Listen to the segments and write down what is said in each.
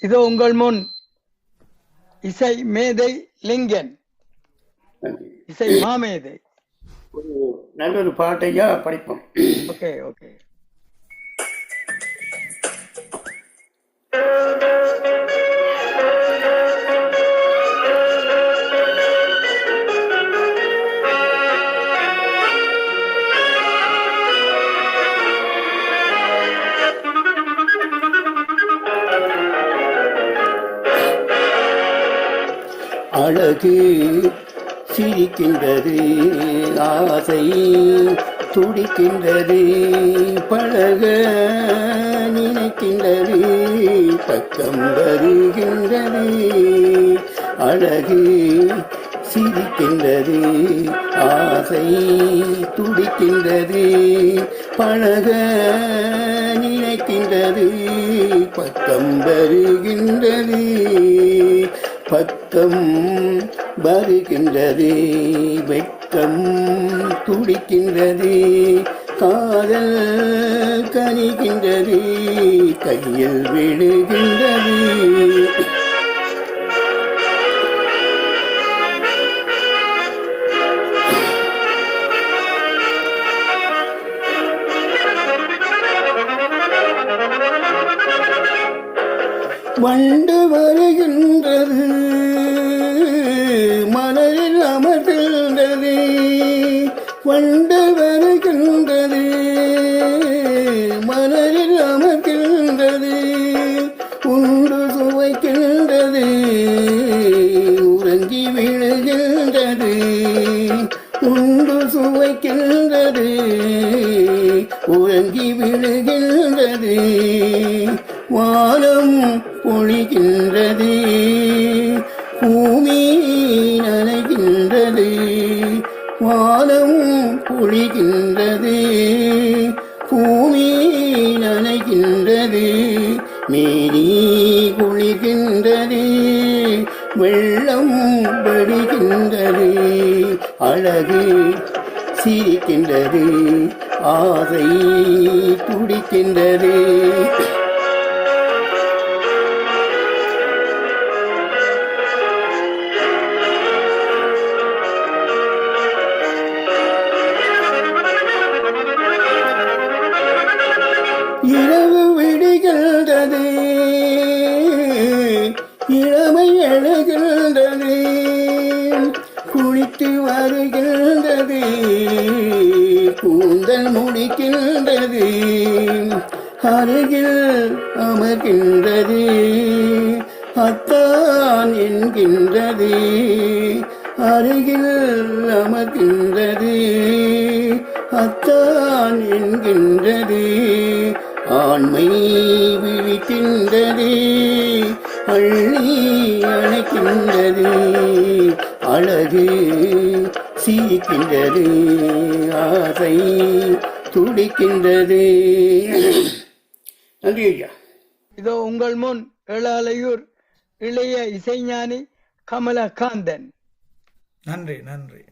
இதோ உங்கள் முன். இசை மேதை லிங்கன். இசை மாமேதை. ஒரு நல்லொரு பாட்டையா படிப்போம். Okay okay. அழகு சிரிக்கின்றது ஆசை துடிக்கின்றது பழக நினைக்கின்றது பக்கம் வருகின்றது அழகு சிரிக்கின்றது ஆசை துடிக்கின்றது பழக நினைக்கின்றது பக்கம் வருகின்றது. பக்கம் வருகின்றது வெட்கம் துடிக்கின்றது காதல் கனிகின்றது கையில் விழுகின்றது. வண்டு வருகின்றது மலரில் அமர்கின்றது வண்டு வருகின்றது மலரில் அமர்கின்றது உண்டு சுவைக்கின்றது உறங்கி விழுகின்றது. உண்டு சுவைக்கின்றது உறங்கி விழுகின்றது. வானம் பொழிகின்றது பூமி நனைகின்றது வானமும் பொழிகின்றது. பூமி நனைகின்றது மேரி குளிகின்றது. வெள்ளம் வடிகின்றது. அழகு சிரிக்கின்றது. ஆசை துடிக்கின்றது. எழுகின்றது குளித்து வருகின்றது. கூந்தல் முடிக்கின்றது. அருகில் அமர்கின்றது. அத்தான் என்கின்றது. அருகில் அமர்கின்றது. அத்தான் என்கின்றது. ஆண்மை விழிக்கின்றது. அள்ளி அணைக்கின்றது அழகு சீக்கின்றது ஆசை துடிக்கின்றது. நன்றி ஐயா. இதோ உங்கள் முன் ஏழாலையூர் இளைய இசைஞானி கமலகாந்தன். நன்றி நன்றி.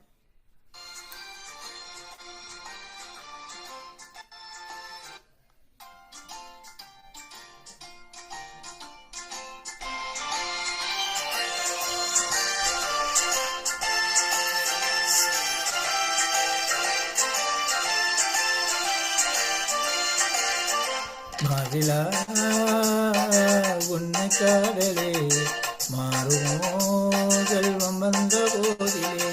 மதிலா உன்னை காதலே மாறுமோ செல்வம் வந்த போதிலே.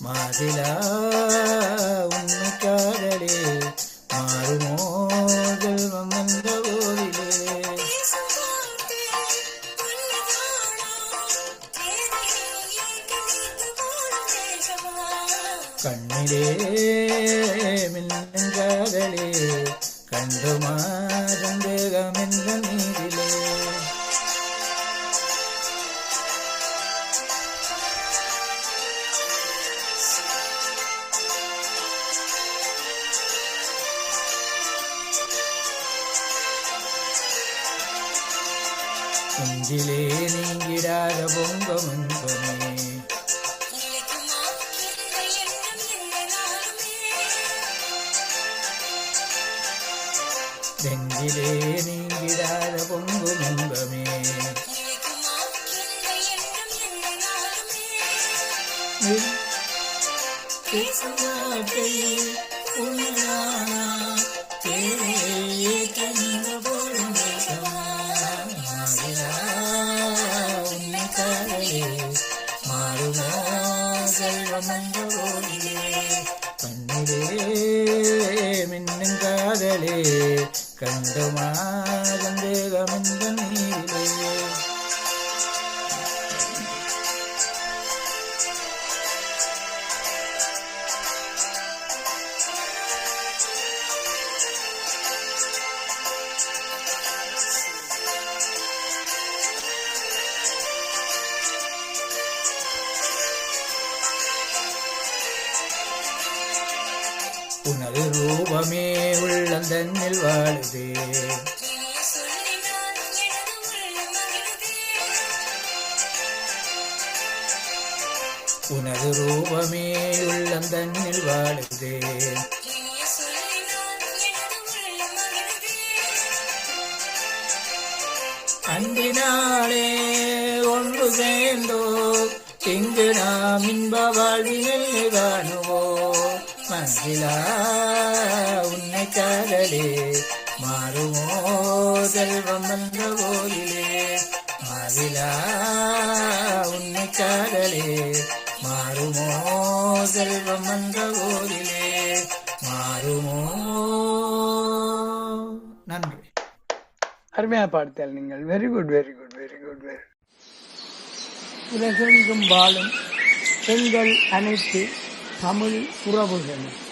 மாதிலா உன்னை காதலே மாறுமோ செல்வம் வந்த போதிலே. கண்ணிலே மின்னும் காதலே கண்டுமா சந்தேகம் என்ற நீதிலே நெஞ்சிலே நெஞ்சிலே நீங்கிடாத பொங்கும் இன்பமே பேசும் வார்த்தை மின்னும் காதலே கண்டுமா சந்தேகம் நீரிலே. உனது ரூபமே உள்ளந்தன்னில் வாழுதே. உனது ரூபமே உள்ளந்தன்னில் வாழுதே. அன்பினாலே ஒன்று சேர்ந்தோ இங்கு நாம் இன்ப வாழ்வினை காணுவோம். மகிழா உன்னை காதலே மாறுமோ செல்வம் வந்த கோயிலே மகிழா உன்னை காதலே மாறுமோ செல்வம் வந்த கோயிலே மாறுமோ. நன்றி. அருமையாக பாடுத்தால் நீங்கள். Very good very good very good very உலகெங்கும் வாழும் பெண்கள் அனைத்து 밤을 돌아보세요.